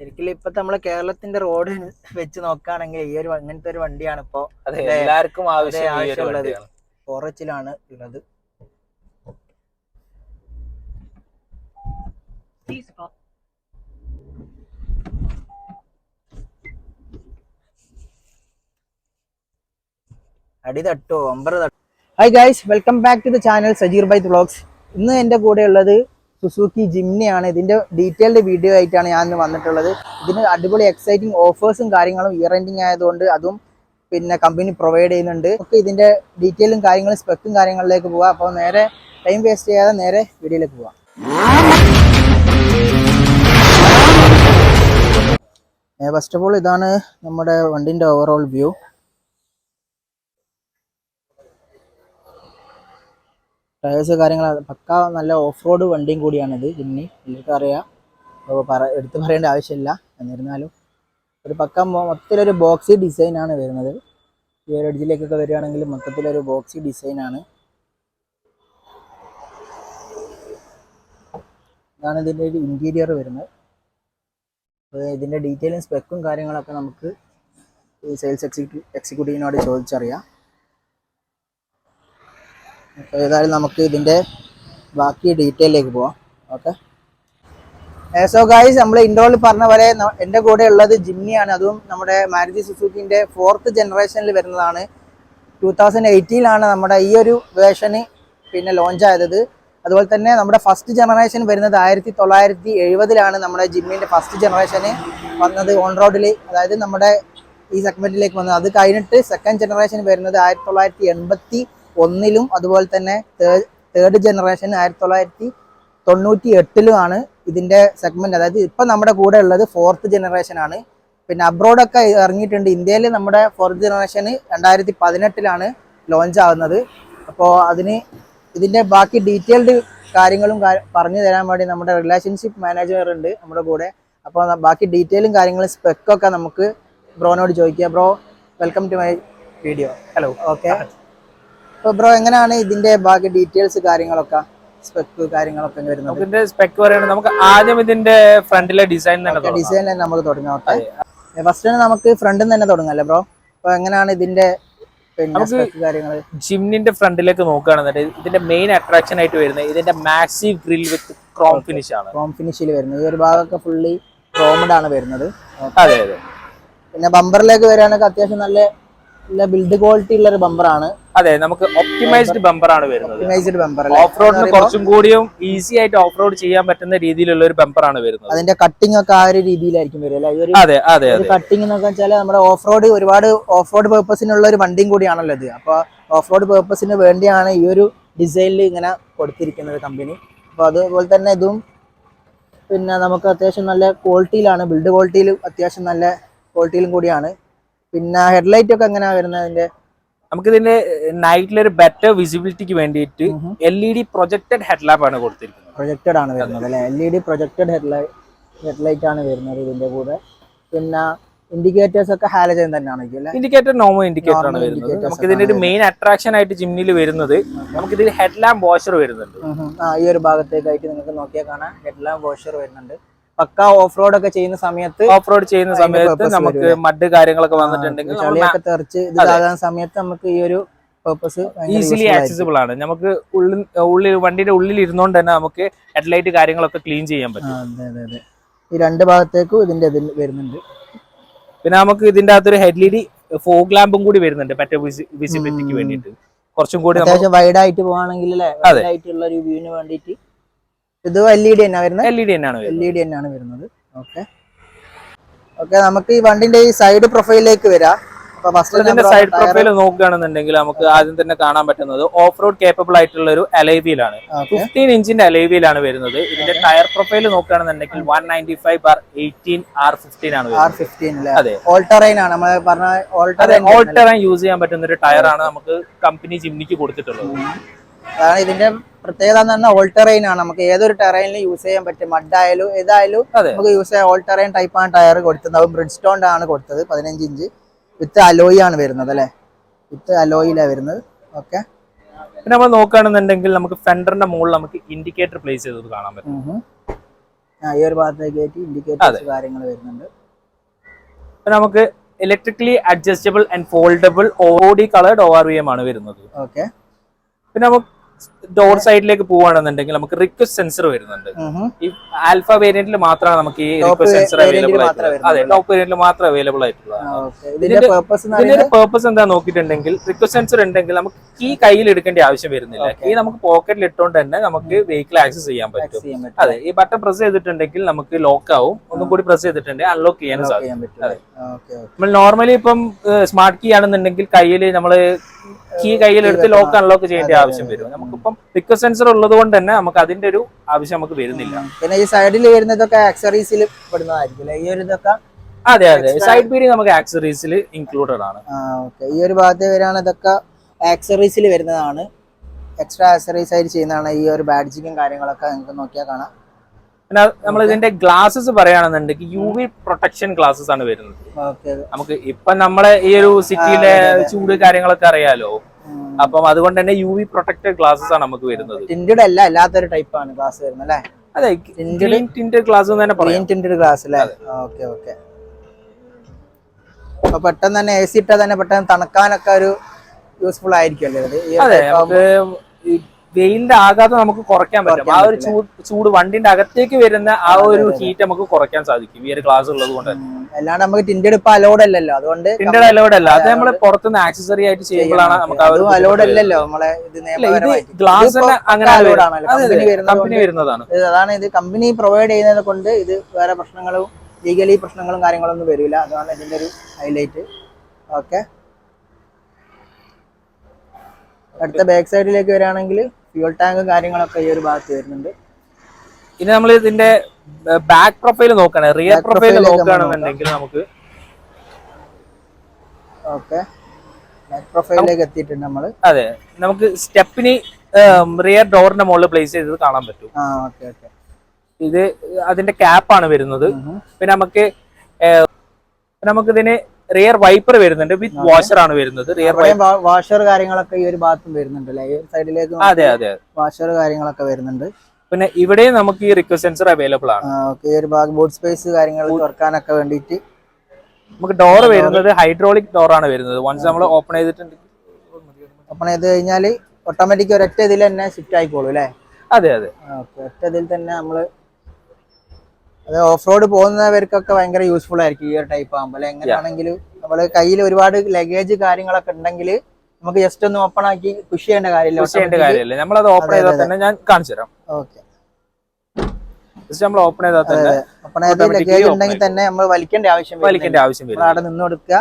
ശരിക്കും ഇപ്പത്തെ നമ്മളെ കേരളത്തിന്റെ റോഡ് വെച്ച് നോക്കുകയാണെങ്കിൽ ഈ ഒരു അങ്ങനത്തെ ഒരു വണ്ടിയാണ് ഇപ്പോ. എല്ലാവർക്കും ആവശ്യമുള്ളത്. ഫോറച്ചിലാണ് ഉള്ളത് അടി തട്ടോ ഒമ്പത് തട്ടോ hi guys welcome back to the channel Sajeer by vlogs ഇന്ന് എന്റെ കൂടെ ഉള്ളത് സുസൂക്കി ജിംനിയാണ് ഇതിന്റെ ഡീറ്റെയിൽഡ് വീഡിയോ ആയിട്ടാണ് ഞാൻ ഇന്ന് വന്നിട്ടുള്ളത്. ഇതിന് അടിപൊളി എക്സൈറ്റിംഗ് ഓഫേഴ്സും കാര്യങ്ങളും ഇയർ എൻഡിങ് ആയതുകൊണ്ട് അതും പിന്നെ കമ്പനി പ്രൊവൈഡ് ചെയ്യുന്നുണ്ട്. ഒക്കെ ഇതിന്റെ ഡീറ്റെയിലും കാര്യങ്ങളും സ്പെക്കും കാര്യങ്ങളിലേക്ക് പോവാം. അപ്പോൾ നേരെ ടൈം വേസ്റ്റ് ചെയ്യാതെ നേരെ വീഡിയോയിലേക്ക് പോവാം. ഫസ്റ്റ് ഓഫ് ഓൾ ഇതാണ് നമ്മുടെ വണ്ടിന്റെ ഓവറോൾ വ്യൂ ടയേഴ്സ് കാര്യങ്ങൾ പക്ക നല്ല ഓഫ് റോഡ് വണ്ടിയും കൂടിയാണിത് ഇനി നിങ്ങൾക്ക് അറിയാം അപ്പോൾ പറ എടുത്ത് പറയേണ്ട ആവശ്യമില്ല. എന്നിരുന്നാലും ഒരു പക്ക മൊത്തത്തിലൊരു ബോക്സി ഡിസൈനാണ് വരുന്നത്. ഈ ഒരു എഡ്ജിലേക്കൊക്കെ വരികയാണെങ്കിൽ മൊത്തത്തിലൊരു ബോക്സി ഡിസൈനാണ് ഇതാണ് ഇതിന്റെ ഒരു ഇന്റീരിയർ വരുന്നത്. അപ്പോൾ ഇതിന്റെ ഡീറ്റെയിലും സ്പെക്കും കാര്യങ്ങളൊക്കെ നമുക്ക് സെയിൽസ് എക്സിക്യൂ എക്സിക്യൂട്ടീവിനോട് ചോദിച്ചറിയാം. അപ്പോൾ ഏതായാലും നമുക്ക് ഇതിന്റെ ബാക്കി ഡീറ്റെയിലേക്ക് പോവാം. ഓക്കെ. സോ ഗായ്സ് നമ്മൾ ഇൻഡോറിൽ പറഞ്ഞ പോലെ എന്റെ കൂടെ ഉള്ളത് ജിമ്മിയാണ് അതും നമ്മുടെ മാരുതി സുസുക്കിന്റെ ഫോർത്ത് ജനറേഷനിൽ വരുന്നതാണ്. ടൂ തൗസൻഡ് എയ്റ്റീനാണ് നമ്മുടെ ഈ ഒരു വേർഷന് പിന്നെ ലോഞ്ച് ആയത്. അതുപോലെ തന്നെ നമ്മുടെ ഫസ്റ്റ് ജനറേഷൻ വരുന്നത് ആയിരത്തി തൊള്ളായിരത്തി എഴുപതിലാണ് നമ്മുടെ ജിമ്മിന്റെ ഫസ്റ്റ് ജനറേഷന് വന്നത് ഓൺ റോഡിൽ അതായത് നമ്മുടെ ഈ സെഗ്മെന്റിലേക്ക് വന്നത്. അത് കഴിഞ്ഞിട്ട് സെക്കൻഡ് ജനറേഷൻ വരുന്നത് ആയിരത്തി തൊള്ളായിരത്തി എൺപത്തി ഒന്നിലും അതുപോലെ തന്നെ തേർഡ് ജനറേഷൻ ആയിരത്തി തൊള്ളായിരത്തി തൊണ്ണൂറ്റി എട്ടിലുമാണ് ഇതിന്റെ സെഗ്മെന്റ് അതായത് ഇപ്പൊ നമ്മുടെ കൂടെ ഉള്ളത് ഫോർത്ത് ജനറേഷൻ ആണ്. പിന്നെ അബ്രോഡൊക്കെ ഇറങ്ങിയിട്ടുണ്ട്. ഇന്ത്യയിൽ നമ്മുടെ ഫോർത്ത് ജനറേഷൻ രണ്ടായിരത്തി പതിനെട്ടിലാണ് ലോഞ്ച് ആവുന്നത്. അപ്പോൾ അതിന് ഇതിന്റെ ബാക്കി ഡീറ്റെയിൽഡ് കാര്യങ്ങളും പറഞ്ഞു തരാൻ വേണ്ടി നമ്മുടെ റിലേഷൻഷിപ്പ് മാനേജർ ഉണ്ട് നമ്മുടെ കൂടെ. അപ്പോൾ ബാക്കി ഡീറ്റെയിലും കാര്യങ്ങളും സ്പെക്കൊക്കെ നമുക്ക് ബ്രോനോട് ചോദിക്കുക bro welcome to my video hello okay അപ്പോൾ ബ്രോ എങ്ങനെയാണ് ഇതിന്റെ ബാക്കി ഡീറ്റെയിൽസ് കാര്യങ്ങളൊക്കെ സ്പെക്ക് കാര്യങ്ങളൊക്കെ വരുന്നത്? ഇതിന്റെ സ്പെക്ക് പറയുന്നത് നമുക്ക് ആദ്യം ഇതിന്റെ ഫ്രണ്ടിലെ ഡിസൈൻ തന്നെ. ഡിസൈൻ തന്നെ നമുക്ക് തുടങ്ങാം ഫസ്റ്റ് നമുക്ക് ഫ്രണ്ടിൽ നിന്ന് തന്നെ തുടങ്ങാം അല്ലേ ബ്രോ അപ്പൊ എങ്ങനെയാണ് ഇതിന്റെ ജിമ്മിന്റെ ഫ്രണ്ടിലേക്ക് നോക്കുകയാണെന്നുണ്ടെങ്കിൽ ഇതിന്റെ മെയിൻ അട്രാക്ഷൻ ആയിട്ട് വരുന്നത് ഇതിന്റെ massive grille with chrome finish ആണ്. ക്രോം ഫിനിഷിൽ വരുന്നത്. ഈ ഒരു ഭാഗമൊക്കെ ഫുള്ളി ക്രോമഡ് ആണ് വരുന്നത്. അതെ അതെ. പിന്നെ ബമ്പറിലേക്ക് വരികയാണെങ്കിൽ അത്യാവശ്യം നല്ല നല്ല ബിൽഡ് ക്വാളിറ്റി ഉള്ള ഒരു ബമ്പറാണ് അതെ നമുക്ക് ഒപ്റ്റിമൈസ്ഡ് ബമ്പർ ആണ് വരുന്നത്. ഓഫ് റോഡിന് കുറച്ചും കൂടിയും ഈസി ആയിട്ട് ഓഫ് റോഡ് ചെയ്യാൻ പറ്റുന്ന രീതിയിലുള്ള ഒരു ബമ്പർ ആണ് വരുന്നത്. അതിന്റെ കട്ടിംഗ് ഒക്കെ ആ ഒരു രീതിയിലായിരിക്കും വരിക അതെ അതെ കട്ടിംഗ് എന്നൊക്കെ വെച്ചാൽ നമ്മുടെ ഓഫ് റോഡ് ഒരുപാട് ഓഫ് റോഡ് പേർപ്പസിനുള്ള ഒരു വണ്ടിയും കൂടിയാണല്ലോ ഇത്. അപ്പൊ ഓഫ് റോഡ് പേർപ്പസിന് വേണ്ടിയാണ് ഈ ഒരു ഡിസൈനിൽ ഇങ്ങനെ കൊടുത്തിരിക്കുന്നത് കമ്പനി അപ്പൊ അതുപോലെ തന്നെ ഇതും പിന്നെ നമുക്ക് അത്യാവശ്യം നല്ല ക്വാളിറ്റിയിലാണ് ബിൽഡ് ക്വാളിറ്റിയിലും അത്യാവശ്യം നല്ല ക്വാളിറ്റിയിലും കൂടിയാണ്. പിന്നെ ഹെഡ്ലൈറ്റ് ഒക്കെ എങ്ങനെയാ വരുന്നത് അതിന്റെ? നമുക്ക് ഇതിന്റെ നൈറ്റിൽ ഒരു ബെറ്റർ വിസിബിലിറ്റിക്ക് വേണ്ടിയിട്ട് L E D projected headlamp ആണ് കൊടുത്തിരിക്കുന്നത്. പ്രൊജക്റ്റഡ് ആണ് വരുന്നത് അല്ലെ? L E D projected headlight headlight ആണ് വരുന്നത് ഇതിന്റെ കൂടെ. പിന്നെ ഇൻഡിക്കേറ്റേഴ്സ് ഒക്കെ ഹാലജൻ തന്നെയാണ് ഇൻഡിക്കേറ്റർ നോമ ഇൻഡിക്കേറ്റർ ആണ് വരുന്നത്. നമുക്ക് ഇതിന്റെ ഒരു മെയിൻ അട്രാക്ഷൻ ആയിട്ട് ജിമ്മിൽ വരുന്നത് നമുക്ക് ഇതിൽ ഹെഡ്ലാമ്പ് വാഷർ വരുന്നുണ്ട്. ആ ഈ ഒരു ഭാഗത്തേക്കായിട്ട് നിങ്ങൾക്ക് നോക്കിയാൽ കാണാം. ഹെഡ്ലാമ്പ് വാഷർ വരുന്നുണ്ട്. പക്ക ഓഫ് റോഡ് ഒക്കെ ചെയ്യുന്ന സമയത്ത് ഓഫ് റോഡ് ചെയ്യുന്ന സമയത്ത് നമുക്ക് മഡ് കാര്യങ്ങളൊക്കെ വന്നിട്ടുണ്ടെങ്കിൽ ചളിയൊക്കെ തെറിച്ച് ഇതാകാൻ സമയത്ത് നമുക്ക് ഈ ഒരു പേർപ്പസ് ഈസിലി ആക്സസിബിൾ ആണ്. നമുക്ക് ഉള്ളിൽ ഉള്ളിൽ വണ്ടിയുടെ ഉള്ളിൽ ഇരുന്നോണ്ട് തന്നെ നമുക്ക് ഹെഡ്ലൈറ്റ് കാര്യങ്ങളൊക്കെ ക്ലീൻ ചെയ്യാൻ പറ്റും. അതെ അതെ അതെ. ഈ രണ്ട് ഭാഗത്തേക്കും ഇതിന്റെ ഇതിൽ വരുന്നുണ്ട്. പിന്നെ നമുക്ക് ഇതിന്റെ അകത്തൊരു ഹെഡ് ഡി ഫോഗ് ലാമ്പും കൂടി വരുന്നുണ്ട് പെറ്റ വിസിബിലിറ്റിക്ക് വേണ്ടിയിട്ട്. കുറച്ചും കൂടി വൈഡ് ആയിട്ട് പോവാണെങ്കിൽ അതെ. ആയിട്ടുള്ള ഒരു വ്യൂവിന് വേണ്ടിയിട്ട് ഇത് എൽ ഇ ഡി തന്നെ വരുന്നത്? എൽ ഇ ഡി തന്നെയാണ് എൽ ഇ ഡി തന്നെയാണ് വരുന്നത്. ഓക്കെ ഓക്കെ നമുക്ക് ഈ വണ്ടിന്റെ ഈ സൈഡ് പ്രൊഫൈലിലേക്ക് വരാം. അപ്പൊ സൈഡ് പ്രൊഫൈൽ നോക്കുകയാണെന്നുണ്ടെങ്കിൽ നമുക്ക് ആദ്യം തന്നെ കാണാൻ പറ്റുന്നത് ഓഫ് റോഡ് കേപ്പബിൾ ആയിട്ടുള്ള ഒരു അലൈവിയിലാണ് ഫിഫ്റ്റീൻ ഇഞ്ചിന്റെ അലൈവിയിലാണ് വരുന്നത്. ഇതിന്റെ ടയർ പ്രൊഫൈൽ നോക്കുകയാണെന്നുണ്ടെങ്കിൽ one ninety five bar eighteen R fifteen ആണ് ആർ ഫിഫ്റ്റീൻ അതെ. ഓൾട്ടറൈൻ ആണ്. നമ്മൾ പറഞ്ഞ ഓൾട്ടറൈൻ യൂസ് ചെയ്യാൻ പറ്റുന്ന ഒരു ടയർ ആണ് നമുക്ക് കമ്പനി ജിമ്മിക്ക് കൊടുത്തിട്ടുള്ളത്. അതാണ് ഇതിന്റെ പ്രത്യേകത എന്ന് പറഞ്ഞാൽ ഓൾട്ടറൈൻ ടെറൈൻ ആണ്. നമുക്ക് ഏതൊരു ടെറൈനിലും യൂസ് ചെയ്യാൻ പറ്റും. മഡായാലും ഏതായാലും നമുക്ക് യൂസ് ചെയ്യാൻ ഓൾട്ടറൈൻ ടെറൈൻ ടൈപ്പ് ആണ് ടയർ കൊടുത്തത് അത് ബ്രിഡ് സ്റ്റോൺ ആണ് കൊടുത്തത് പതിനഞ്ച് ഇഞ്ച്. വിത്ത് അലോയി ആണ് വരുന്നത് അല്ലേ? വിത്ത് അലോയിലാണ് വരുന്നത്. ഓക്കെ പിന്നെ നമ്മൾ നോക്കുകയാണെന്നുണ്ടെങ്കിൽ നമുക്ക് ഫെൻഡറിന്റെ മുകളിൽ നമുക്ക് ഇൻഡിക്കേറ്റർ പ്ലേസ് ചെയ്തത് കാണാൻ പറ്റും. ഈ ഒരു ഭാഗത്തേക്ക് കയറ്റി ഇൻഡിക്കേറ്റേഴ്സ് കാര്യങ്ങൾ വരുന്നുണ്ട്. പിന്നെ നമുക്ക് electrically adjustable and foldable body coloured O R V M ആണ് വരുന്നത്. ഓക്കെ പിന്നെ നമുക്ക് ഡോർ സൈഡിലേക്ക് പോവുകയാണെന്നുണ്ടെങ്കിൽ നമുക്ക് റിക്വസ്റ്റ് സെൻസർ വരുന്നുണ്ട്. ഈ ആൽഫ വേരിയന്റിൽ മാത്രമാണ് നമുക്ക് ഈ റിക്വസ്റ്റ് സെൻസർ അവൈലബിൾ ആയിട്ടുള്ളത്. അതെ ടോപ്പ് വേരിയന്റിൽ മാത്രം അവൈലബിൾ ആയിട്ടുള്ളതാണ്. ഇതിന്റെ പേർപ്പസ് എന്താ നോക്കിയിട്ടുണ്ടെങ്കിൽ റിക്വസ്റ്റ് സെൻസർ ഉണ്ടെങ്കിൽ നമുക്ക് കീ കയ്യിൽ എടുക്കേണ്ട ആവശ്യം വരുന്നില്ല. ഈ കീ നമുക്ക് പോക്കറ്റിൽ ഇട്ടുകൊണ്ട് തന്നെ നമുക്ക് വെഹിക്കിൾ ആക്സസ് ചെയ്യാൻ പറ്റും. അതെ ഈ ബട്ടൺ പ്രസ് ചെയ്തിട്ടുണ്ടെങ്കിൽ നമുക്ക് ലോക്ക് ആവും. ഒന്നും കൂടി പ്രസ് ചെയ്തിട്ടുണ്ടെങ്കിൽ അൺലോക്ക് ചെയ്യാൻ സാധിക്കും നമ്മൾ നോർമലി ഇപ്പം സ്മാർട്ട് കീ ആണെന്നുണ്ടെങ്കിൽ കയ്യിൽ നമ്മൾ കീ കയ്യിൽ എടുത്ത് ലോക്ക് അൺലോക്ക് ചെയ്യേണ്ട ആവശ്യം. വരും. നമുക്കിപ്പം റിക്വസ്റ്റ് സെൻസർ ഉള്ളത് കൊണ്ട് തന്നെ നമുക്ക് അതിന്റെ ഒരു ആവശ്യം നമുക്ക് വരുന്നില്ല. പിന്നെ ഈ സൈഡിൽ വരുന്നതൊക്കെ ആക്സറീസിൽ പെടുന്നതായിരിക്കും അല്ലേ? ഈ ഒരു ഇതൊക്കെ അതെ അതെ. സൈഡ് ബീഡിങ് നമുക്ക് ആക്സറീസിൽ ഇൻക്ലൂഡഡ് ആണ്. ഈ ഒരു ഭാഗത്ത് വരികയാണ് ഇതൊക്കെ ആക്സറീസിൽ വരുന്നതാണ്. എക്സ്ട്രാ ആക്സറീസ് ആയിട്ട് ചെയ്യുന്നതാണ് ഈ ഒരു ബാഡ്ജിങ്ങും കാര്യങ്ങളൊക്കെ നിങ്ങൾക്ക് നോക്കിയാൽ കാണാം. പിന്നെ നമ്മൾ ഇതിന്റെ ഗ്ലാസസ് പറയുകയാണെന്നുണ്ടെങ്കിൽ യു വി പ്രൊട്ടക്ഷൻ ഗ്ലാസസ് ആണ് വരുന്നത്. നമുക്ക് ഇപ്പൊ നമ്മളെ ഈ ഒരു സിറ്റിയിലെ. ചൂട് കാര്യങ്ങളൊക്കെ അറിയാലോ? അപ്പം അതുകൊണ്ട് തന്നെ യു വി പ്രൊട്ടക്റ്റഡ് ഗ്ലാസസ് ആണ് നമുക്ക് വരുന്നത്. ടിന്റഡ് അല്ല അല്ലാത്തൊരു ടൈപ്പ് ആണ് ഗ്ലാസ് വരുന്നത് അല്ലേ? അതെ ഗ്രീൻ ടിന്റഡ് ഗ്ലാസ് തന്നെ പറയാം. ടിന്റഡ് ഗ്ലാസ് അല്ലേ? ഓക്കെ ഓക്കെ അപ്പൊ പെട്ടെന്ന് തന്നെ എ സി ഇട്ടാൽ തന്നെ പെട്ടെന്ന് തണുക്കാനൊക്കെ ഒരു യൂസ്ഫുൾ ആയിരിക്കും അല്ലേ അതെ വെയിലിന്റെ ആഘാതം നമുക്ക് കുറയ്ക്കാൻ പറ്റും. ആ ഒരു ചൂട് ചൂട് വണ്ടിന്റെ അകത്തേക്ക് വരുന്ന ആ ഒരു. ഹീറ്റ് നമുക്ക് കുറയ്ക്കാൻ സാധിക്കും ഈ ഒരു ക്ലാസ് ഉള്ളത് കൊണ്ട്. അല്ലാണ്ട് നമുക്ക് ടിന്റഡ് ഇപ്പൊ അലോഡ് അല്ലല്ലോ. അതുകൊണ്ട് ടിൻഡ് അലോഡ് അല്ല. അത് നമ്മൾ പുറത്തുനിന്ന് ആക്സസറി ആയിട്ട് ചെയ്യുമ്പോഴാണ് നമുക്ക് ആ ഒരു അലോഡ് അല്ലല്ലോ. നമ്മളെ ഇത് ഗ്ലാസ് അങ്ങനെ. കമ്പനി വരുന്നതാണ്. അതാണ് ഇത് കമ്പനി പ്രൊവൈഡ് ചെയ്യുന്നത് കൊണ്ട് ഇത് വേറെ പ്രശ്നങ്ങളും ലീഗലി പ്രശ്നങ്ങളും കാര്യങ്ങളൊന്നും വരില്ല. അതാണ് ഇതിന്റെ ഒരു ഹൈലൈറ്റ് ഓക്കെ അടുത്ത ബാക്ക് സൈഡിലേക്ക് വരികയാണെങ്കിൽ ഫ്യൂൾ ടാങ്ക് കാര്യങ്ങളൊക്കെ ഈ ഒരു ഭാഗത്ത് വരുന്നുണ്ട്. ഇനി നമ്മൾ ഇതിന്റെ ബാക്ക് പ്രൊഫൈൽ നോക്കണേ. റിയർ പ്രൊഫൈൽ നോക്കുകയാണെന്നുണ്ടെങ്കിൽ നമുക്ക് ഓക്കെ. ബാക്ക് പ്രൊഫൈലിലേക്ക് എത്തിയിട്ടുണ്ട് നമ്മൾ അതെ. നമുക്ക് സ്റ്റെപ്പിന് റിയർ ഡോറിന്റെ മുകളിൽ പ്ലേസ് ചെയ്തത് കാണാൻ പറ്റും. ഇത് അതിന്റെ ക്യാപ്പാണ് വരുന്നത്. പിന്നെ നമുക്ക് നമുക്കിതിന് റിയർ വൈപ്പർ വരുന്നുണ്ട് വിത്ത് വാഷർ ആണ് വരുന്നത്. റിയർ വാഷർ കാര്യങ്ങളൊക്കെ ഈ ഒരു ഭാഗത്തും വരുന്നുണ്ട് അല്ലേ? ഈ സൈഡിലേക്ക് അതെ അതെ വാഷർ കാര്യങ്ങളൊക്കെ വരുന്നുണ്ട്. പിന്നെ ഇവിടെ നമുക്ക് ഈ റിക്വസ്റ്റ് സെൻസർ അവൈലബിൾ ആണ്. ഈ ഒരു ഭാഗം ബോർഡ് സ്പേസ് കാര്യങ്ങൾ തുറക്കാനൊക്കെ വേണ്ടിയിട്ട്. നമുക്ക് ഡോർ വരുന്നത് ഹൈഡ്രോളിക് ഡോർ ആണ് വരുന്നത്. വൺസ് നമ്മൾ ഓപ്പൺ ചെയ്തിട്ടുണ്ട്. ഓപ്പൺ ചെയ്ത് കഴിഞ്ഞാൽ ഓട്ടോമാറ്റിക് ഒരൊറ്റ ഇതിൽ തന്നെ ഷിഫ്റ്റ് ആയിക്കോളൂ അല്ലേ? അതെ അതെ. ഓക്കെ ഒറ്റ ഇതിൽ തന്നെ നമ്മൾ അത് ഓഫ് റോഡ് പോകുന്നവർക്കൊക്കെ ഭയങ്കര യൂസ്ഫുൾ ആയിരിക്കും ഈ ഒരു ടൈപ്പ് ആകുമ്പോൾ എങ്ങനെയാണെങ്കിലും നമ്മൾ കയ്യിൽ ഒരുപാട് ലഗേജ് കാര്യങ്ങളൊക്കെ ഉണ്ടെങ്കിൽ നമുക്ക് ജസ്റ്റ് ഒന്ന് ഓപ്പൺ ആക്കി പുഷ് ചെയ്യേണ്ട കാര്യമില്ല. യൂസ് ചെയ്യേണ്ട കാര്യമില്ല. നമ്മളത് ഓപ്പൺ ചെയ്താൽ തന്നെ ഞാൻ കാണിച്ചു തരാം. ഓക്കെ ജസ്റ്റ് നമ്മൾ ഓപ്പൺ ചെയ്താൽ തന്നെ ഓപ്പൺ ചെയ്ത് ലഗേജ് ഉണ്ടെങ്കിൽ തന്നെ നമ്മൾ വലിക്കേണ്ട ആവശ്യം വലിക്കേണ്ട ആവശ്യം നമ്മൾ വരും അവിടെ നിന്ന് കൊടുക്കുക.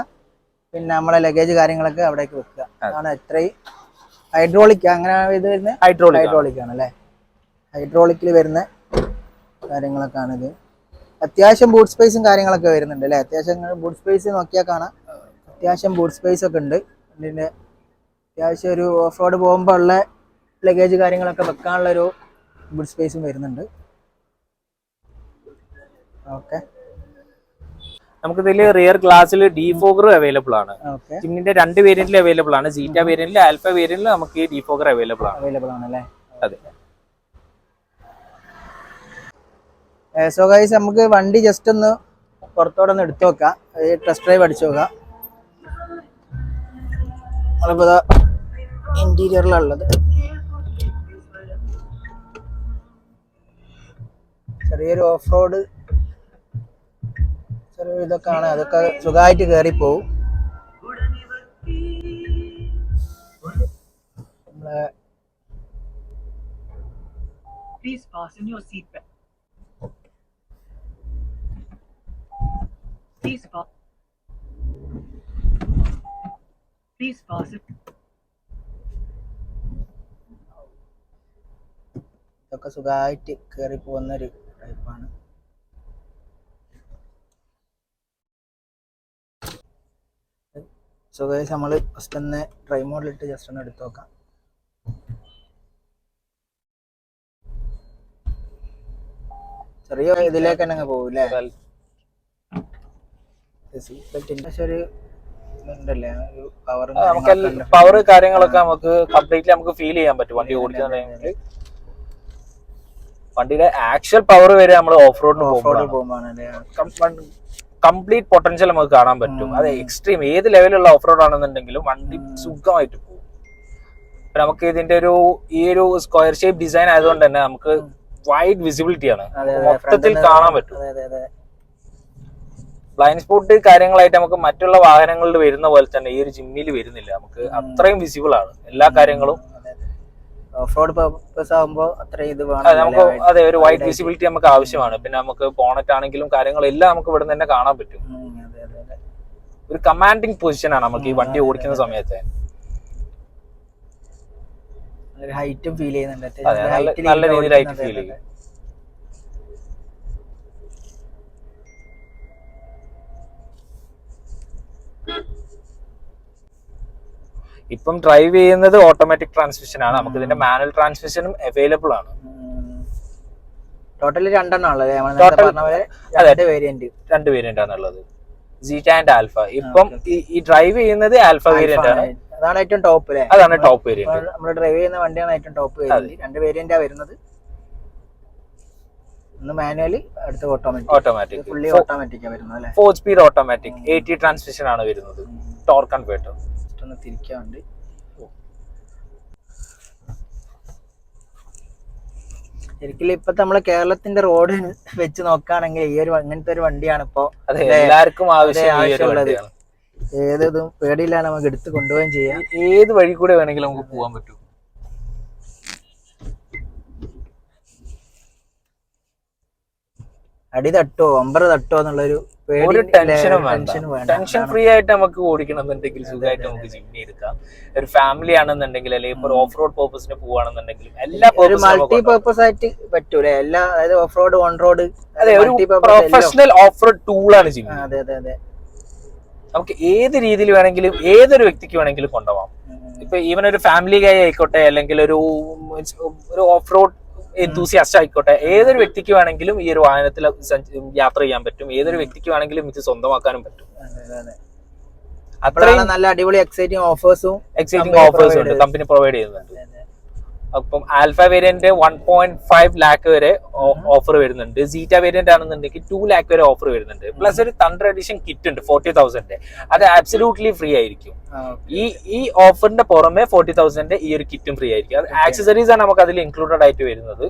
പിന്നെ നമ്മളെ ലഗേജ് കാര്യങ്ങളൊക്കെ അവിടേക്ക് വെക്കുക. അതാണ് ഇത്രയും ഹൈഡ്രോളിക് അങ്ങനെ ഇത് വരുന്നത്? ഹൈഡ്രോളിക് ഹൈഡ്രോളിക് ആണ് അല്ലേ? ഹൈഡ്രോളിക്കിൽ വരുന്ന കാര്യങ്ങളൊക്കെ ഇത് അത്യാവശ്യം ബൂട്ട് സ്പേസും കാര്യങ്ങളൊക്കെ വരുന്നുണ്ട് അല്ലേ? അത്യാവശ്യം ബൂട്ട് സ്പേസ് നോക്കിയാൽ കാണാം. അത്യാവശ്യം ബൂട്ട് സ്പേസ് ഒക്കെ ഉണ്ട്. പിന്നെ അത്യാവശ്യം ഒരു ഓഫ് റോഡ് പോകുമ്പോൾ ഉള്ള ലഗേജ് കാര്യങ്ങളൊക്കെ വെക്കാനുള്ള ഒരു ബൂട്ട് സ്പേസും വരുന്നുണ്ട്. ഓക്കെ നമുക്ക് ഇതിൽ റിയർ ഗ്ലാസ്സിൽ ഡിഫോഗർ അവൈലബിൾ ആണ്. ചിമ്മിന്റെ രണ്ട് വേരിയന്റിൽ അവൈലബിൾ ആണ്. സീറ്റ വേരിയന്റിൽ ആൽഫ വേരിയന്റിൽ നമുക്ക് ഈ ഡിഫോഗർ അവൈലബിൾ ആണ്. അവൈലബിൾ ആണ് അല്ലേ? അതെ. സോ ഗൈസ് നമുക്ക് വണ്ടി ജസ്റ്റ് ഒന്ന് പുറത്തോടെ ഒന്ന് എടുത്തു നോക്കാം. ടെസ്റ്റ് ഡ്രൈവ് അടിച്ചു നോക്കാം. നമ്മളിപ്പോ ഇന്റീരിയറിലുള്ളത് ചെറിയൊരു ഓഫ് റോഡ് ചെറിയൊരു ഇതൊക്കെ ആണ്. അതൊക്കെ സുഖമായിട്ട് കയറി പോവും. നമ്മളെ Please fasten your seatbelt. Please pause. Please pause. ഇതൊക്കെ സുഖമായിട്ട് കയറി പോകുന്ന ഒരു ടൈപ്പാണ് സോ നമ്മൾ ഫസ്റ്റ് ഒന്ന് ട്രൈ മോഡിലിട്ട് ജസ്റ്റ് ഒന്ന് എടുത്തു നോക്കാം ചെറിയ ഇതിലേക്ക് തന്നെ അങ്ങ് പോകും അല്ലേ സീറ്റ് ബെൽറ്റിന്റെ പക്ഷെ ഒരു ഒരു പവറും നമുക്ക് പവർ കാര്യങ്ങളൊക്കെ നമുക്ക് കംപ്ലീറ്റ്ലി നമുക്ക് ഫീൽ ചെയ്യാൻ പറ്റും. വണ്ടി ഓടിക്കുന്ന ടൈമിൽ വണ്ടിയുടെ ആക്ച്വൽ പവർ വരെ നമ്മൾ ഓഫ് റോഡിന് പോകുമ്പോൾ കംപ്ലീറ്റ് പൊട്ടൻഷ്യൽ നമുക്ക് കാണാൻ പറ്റും. അത് എക്സ്ട്രീം ഏത് ലെവലുള്ള ഓഫ് റോഡ് ആണെന്നുണ്ടെങ്കിലും വണ്ടി സുഖമായിട്ട് പോകും. നമുക്ക് ഇതിന്റെ ഒരു ഈ ഒരു സ്ക്വയർ ഷേപ്പ് ഡിസൈൻ ആയതുകൊണ്ട് തന്നെ നമുക്ക് വൈഡ് വിസിബിലിറ്റി ആണ്. മൊത്തത്തിൽ കാണാൻ പറ്റും. അതെ അതെ അതെ. ബ്ലൈൻഡ് സ്പോട്ട് കാര്യങ്ങളായിട്ട് നമുക്ക് മറ്റുള്ള വാഹനങ്ങളിൽ വരുന്ന പോലെ തന്നെ ഈ ഒരു ജിമ്മിൽ വരുന്നില്ല. നമുക്ക് അത്രയും വിസിബിൾ ആണ്. എല്ലാ കാര്യങ്ങളും ഓഫ് റോഡ് പർപ്പസ് ആകുമ്പോ അത്ര ഇത് അതെ നമുക്ക് അതെ ഒരു വൈറ്റ് വിസിബിലിറ്റി നമുക്ക് ആവശ്യമാണ്. പിന്നെ നമുക്ക് ബോണറ്റ് ആണെങ്കിലും കാര്യങ്ങളെല്ലാം നമുക്ക് ഇവിടെ തന്നെ കാണാൻ പറ്റും. ഒരു കമാൻഡിങ് പൊസിഷൻ ആണ് നമുക്ക് ഈ വണ്ടി ഓടിക്കുന്ന സമയത്ത്. ഹൈറ്റും ഫീൽ ചെയ്യുന്നുണ്ട്. നല്ല- രീതിയിൽ ഹൈറ്റ് ഫീൽ ചെയ്യും. ഇപ്പം ഡ്രൈവ് ചെയ്യുന്നത് ഓട്ടോമാറ്റിക് ട്രാൻസ്മിഷൻ ആണ്. നമുക്ക് ഇതിന്റെ മാനുവൽ ട്രാൻസ്മിഷനും അവൈലബിൾ ആണ്. ടോട്ടലി രണ്ടെണ്ണം ഉള്ളത്. നമ്മൾ പറഞ്ഞ പോലെ അതെ. രണ്ട് വേരിയന്റ് രണ്ട് വേരിയന്റ് ആണുള്ളത് ജീറ്റ ആൻഡ് ആൽഫ ഇപ്പം ഈ- ഡ്രൈവ് ചെയ്യുന്നത് ആൽഫ വേരിയന്റ് ആണ്. അതാണ് ഏറ്റവും ടോപ്പ് അല്ലേ അതാണ് ടോപ്പ് വേരിയന്റ് നമ്മൾ ഡ്രൈവ് ചെയ്യുന്ന വണ്ടിയാണ് ഏറ്റവും ടോപ്പ് വേരിയന്റ് രണ്ട് വേരിയന്റാ വരുന്നത്. ഒന്ന് മാനുവലി അടുത്ത ഓട്ടോമാറ്റിക് ഓട്ടോമാറ്റിക് ഫുള്ളി വരുന്നത് അല്ലേ? Four speed automatic AT transmission ആണ് വരുന്നത്. ടോർക്ക് കൺവേർട്ടർ ഒന്ന് തിരിക്കാണ്ട് ശരിക്കും ഇപ്പൊ നമ്മളെ കേരളത്തിന്റെ റോഡ് വെച്ച് നോക്കുകയാണെങ്കിൽ ഈ ഒരു അങ്ങനത്തെ ഒരു വണ്ടിയാണ് ഇപ്പോ. എല്ലാവർക്കും ആവശ്യമുള്ളത്. ഏതും പേടിയില്ലാതെ നമുക്ക് എടുത്ത് കൊണ്ടുപോവുകയും ചെയ്യാം. ഏത് വഴി കൂടെ വേണമെങ്കിലും നമുക്ക് പോകാൻ പറ്റും. അടി തട്ടോ ഒമ്പര തട്ടോ എന്നുള്ളൊരു ഒരു ടെൻഷനും ടെൻഷൻ ഫ്രീ ആയിട്ട് നമുക്ക് ഓടിക്കണം എന്നുണ്ടെങ്കിൽ സുഖമായിട്ട് നമുക്ക് ജിമ്മി എടുക്കാം. ഒരു ഫാമിലി ആണെന്നുണ്ടെങ്കിൽ അല്ലെങ്കിൽ ഇപ്പൊ ഓഫ് റോഡ് പർപ്പസിന് പോവാണെന്നുണ്ടെങ്കിലും എല്ലാ മൾട്ടി പർപ്പസ് ആയിട്ട് പറ്റൂലേ? എല്ലാ അതായത് ഓഫ് റോഡ് ഓൺ റോഡ് അതെ ഒരു പ്രൊഫഷണൽ ഓഫ് റോഡ് ടൂൾ ആണ് ജിമ്മി അതെ അതെ അതെ. നമുക്ക് ഏത് രീതിയിൽ വേണമെങ്കിലും ഏതൊരു വ്യക്തിക്ക് വേണമെങ്കിലും കൊണ്ടുപോകാം ഇപ്പൊ ഈവൻ ഒരു ഫാമിലി ഗായി ആയിക്കോട്ടെ അല്ലെങ്കിൽ ഒരു ഒരു ഓഫ് റോഡ് എന്തൂസിയാസ്റ്റ് ആയിക്കോട്ടെ. ഏതൊരു വ്യക്തിക്ക് വേണമെങ്കിലും ഈ ഒരു വാഹനത്തിൽ യാത്ര ചെയ്യാൻ പറ്റും. ഏതൊരു വ്യക്തിക്ക് വേണമെങ്കിലും ഇത് സ്വന്തമാക്കാനും പറ്റും. അതെ, അതെ, അതെ. അത്രയും നല്ല അടിപൊളി എക്സൈറ്റിംഗ് ഓഫേഴ്സും എക്സൈറ്റിംഗ് ഓഫേഴ്സും ഉണ്ട്. കമ്പനി പ്രൊവൈഡ് ചെയ്യുന്നുണ്ട്. അപ്പം alpha variant one point five lakh വരെ ഓഫർ വരുന്നുണ്ട്. സീറ്റ വേരിയന്റ് ആണെന്നുണ്ടെങ്കിൽ ടു ലാക്ക് വരെ ഓഫർ വരുന്നുണ്ട്. പ്ലസ് ഒരു തണ്ടർ എഡിഷൻ കിറ്റ് ഉണ്ട് ഫോർട്ടി തൗസൻഡ് അത് ആബ്സലൂട്ട്ലി ഫ്രീ ആയിരിക്കും. ഈ ഈ ഓഫറിന്റെ പുറമെ ഫോർട്ടി തൗസൻഡ് ഈ ഒരു കിറ്റും ഫ്രീ ആയിരിക്കും. അത് ആക്സസറീസ് ആണ് നമുക്ക് അതിൽ ഇൻക്ലൂഡഡ് ആയിട്ട് വരുന്നത്.